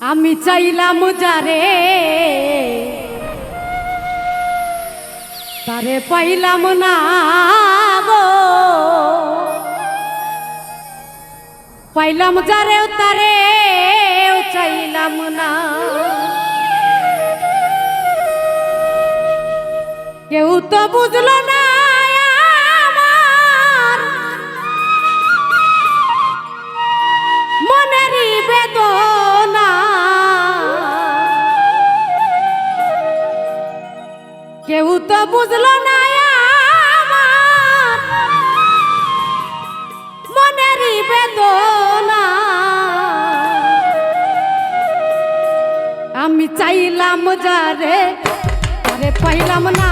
আমি চাইলাম যারে, তারে পাইলাম না গো। পাইলাম যারে, তারে চাইলাম না। কেউ তো বুঝলো না বুঝলো না মনেরই বেদনা। আমি চাইলাম যারে আরে পাইলাম না।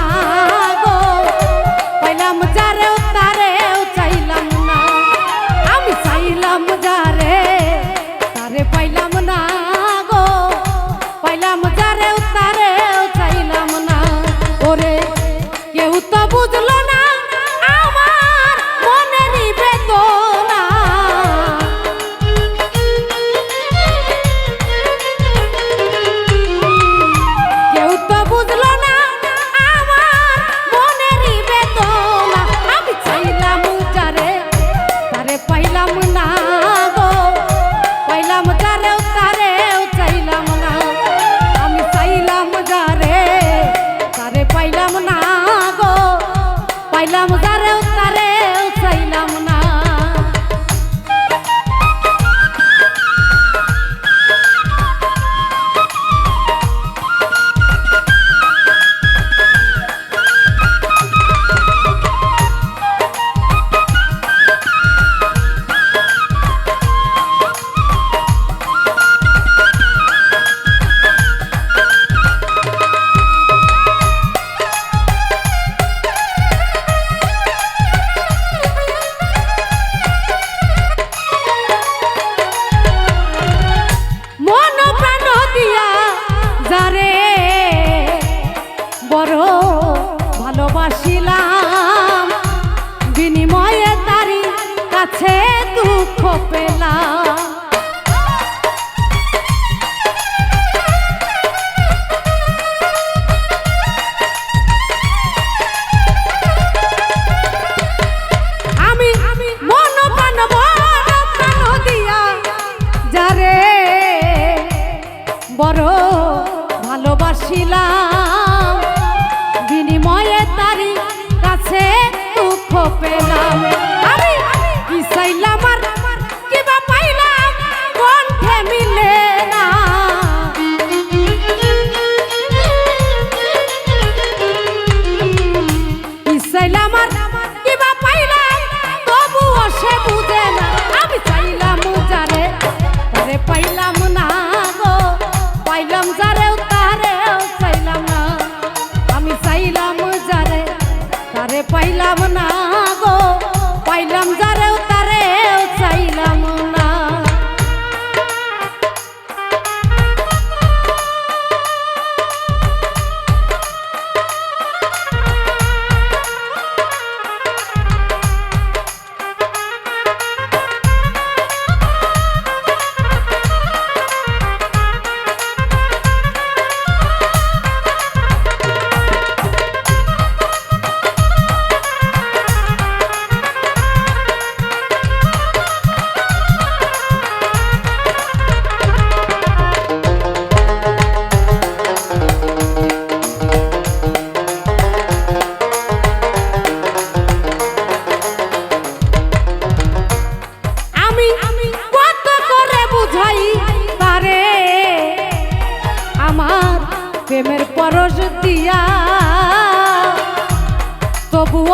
দুঃখ পে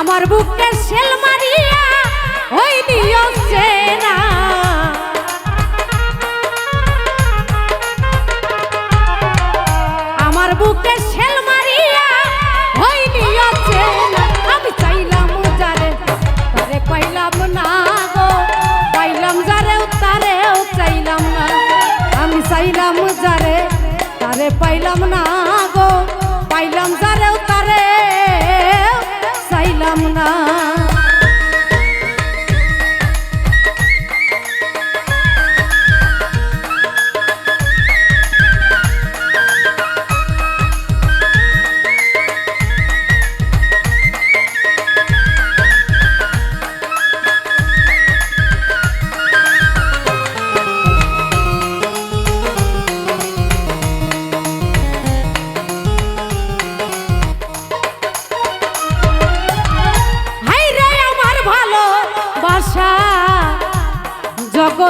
আমার বুকে শেল মারিয়া ওই দিও সেনা। আমার বুকে পেলাম না।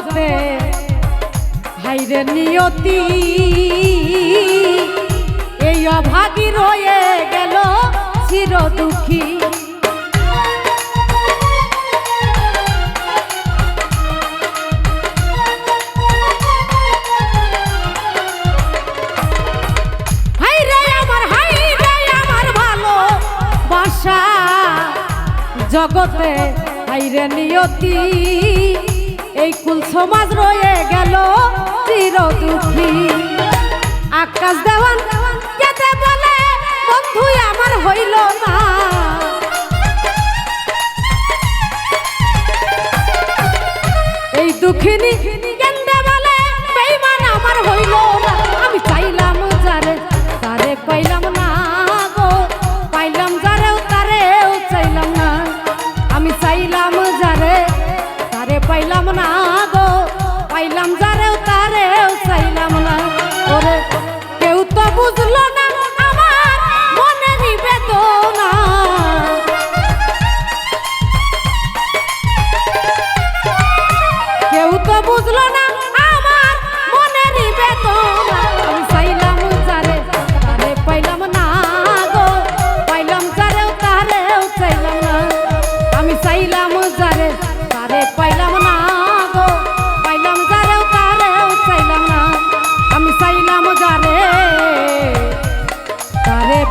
পথে হাইরে নিয়তি। এই অভাগী রয়ে গেল চির দুঃখী জগতে হাইরে নিয়তি। এই কুল সমাজ রয়ে গেল চির দুঃখী আকাশ দেওয়ান কেতে বলে বন্ধু আমার হইল না। এই দুঃখিনী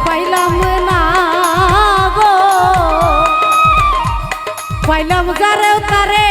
পাইলাম না গো। পাইলাম কারেও তারে